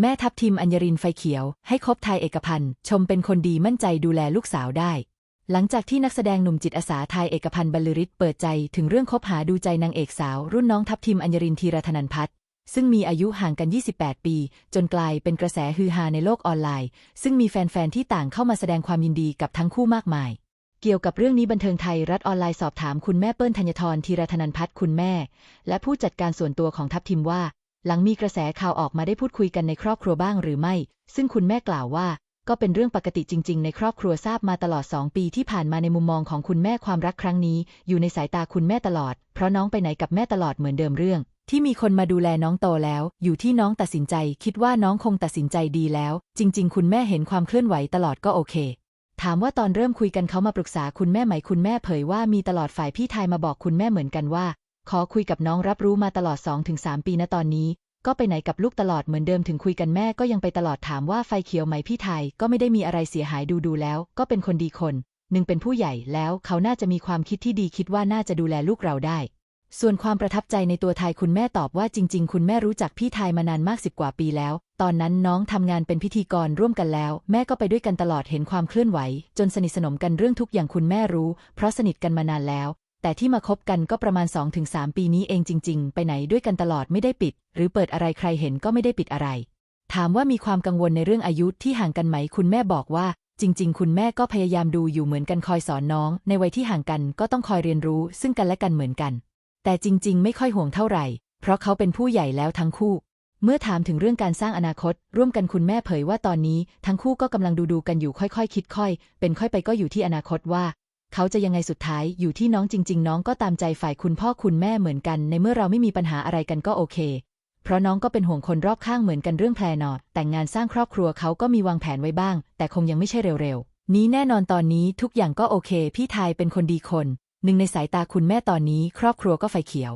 แม่ทัพทีมอัญญรินไฟเขียว ให้คบไทยเอกพันธ์ชมเป็นคนดีมั่นใจดูแลลูกสาวได้ หลังจากที่นักแสดงหนุ่มจิตอาสาไทยเอกพันธ์บรรลือฤทธิ์เปิดใจถึงเรื่องคบหาดูใจนางเอกสาว รุ่นน้องทัพทีมอัญญรินทีรธนันพัฒน์ซึ่งมีอายุห่างกัน 28 ปี จนกลายเป็นกระแสฮือฮาในโลกออนไลน์ ซึ่งมีแฟนๆที่ต่างเข้ามาแสดงความยินดีกับทั้งคู่มากมาย เกี่ยวกับเรื่องนี้บันเทิงไทยรัฐออนไลน์สอบถามคุณแม่เปิ้ลธัญทรธีรธนันพัฒน์คุณแม่ และผู้จัดการส่วนตัวของทัพทิมว่า หลังมีกระแสข่าวออกมาได้พูดคุยกันในครอบครัวบ้างหรือไม่ ซึ่งคุณแม่กล่าวว่า ก็เป็นเรื่องปกติจริง ๆ ในครอบครัวทราบมาตลอด 2 ปีที่ผ่านมาในมุมมองของคุณแม่ความรักครั้งนี้ อยู่ในสายตาคุณแม่ตลอด เพราะน้องไปไหนกับแม่ตลอดเหมือนเดิมเรื่อง ที่มีคนมาดูแลน้องโตแล้ว อยู่ที่น้องตัดสินใจ คิดว่าน้องคงตัดสินใจดีแล้ว จริง ๆ คุณแม่เห็นความเคลื่อนไหวตลอดก็โอเคถามว่าตอนเริ่มคุยกันเขามาปรึกษาคุณแม่ไหมคุณแม่เผยว่ามีตลอดฝ่ายพี่ทายมาบอกคุณแม่เหมือนกันว่า ขอคุยกับน้องรับรู้มาตลอด 2-3 ปีนะตอนนี้ ก็ไปไหนกับลูกตลอดเหมือนเดิมถึงคุยกันแม่ก็ยังไปตลอดถามว่าไฟเขียวไหมพี่ไทย ก็ไม่ได้มีอะไรเสียหายดูดูแล้ว ก็เป็นคนดีคนหนึ่งเป็นผู้ใหญ่แล้วเขาน่าจะมีความคิดที่ดีคิดว่าน่าจะดูแลลูกเราได้ ส่วนความประทับใจในตัวไทยคุณแม่ตอบว่าจริง ๆ คุณแม่รู้จักพี่ไทยมานานมากสิบกว่าปีแล้ว ตอนนั้นน้องทำงานเป็นพิธีกรร่วมกันแล้ว แม่ก็ไปด้วยกันตลอดเห็นความเคลื่อนไหว จนสนิทสนมกันเรื่องทุกอย่างคุณแม่รู้ เพราะสนิทกันมานานแล้ว แต่ที่มาคบกันก็ประมาณ 2-3 ปีนี้เองจริง ๆ ไปไหนด้วยกันตลอดไม่ได้ปิด หรือเปิดอะไรใครเห็นก็ไม่ได้ปิดอะไร ถามว่ามีความกังวลในเรื่องอายุที่ห่างกันไหม คุณแม่บอกว่า จริง ๆ คุณแม่ก็พยายามดูอยู่เหมือนกันคอยสอนน้อง ในวัยที่ห่างกันก็ต้องคอยเรียนรู้ ซึ่งกันและกันเหมือนกัน แต่จริง ๆ ไม่ค่อยห่วงเท่าไหร่ เพราะเขาเป็นผู้ใหญ่แล้วทั้งคู่ เมื่อถามถึงเรื่องการสร้างอนาคต ร่วมกันคุณแม่เผยว่าตอนนี้ ทั้งคู่ก็กำลังดูดูกันอยู่ค่อยๆ คิดค่อย เป็นค่อยไปก็อยู่ที่อนาคตว่า เขาจะยังไงสุดท้ายอยู่ที่น้องจริง ๆ น้องก็ตามใจฝ่ายคุณพ่อคุณแม่เหมือนกัน ในเมื่อเราไม่มีปัญหาอะไรกันก็โอเค เพราะน้องก็เป็นห่วงคนรอบข้างเหมือนกันเรื่องแพลนอดแต่งงานสร้างครอบครัวเขาก็มีวางแผนไว้บ้าง แต่คงยังไม่ใช่เร็วๆ นี้แน่นอนตอนนี้ทุกอย่างก็โอเค พี่ไทยเป็นคนดีคน หนึ่งในสายตาคุณแม่ตอนนี้ ครอบครัวก็ไฟเขียว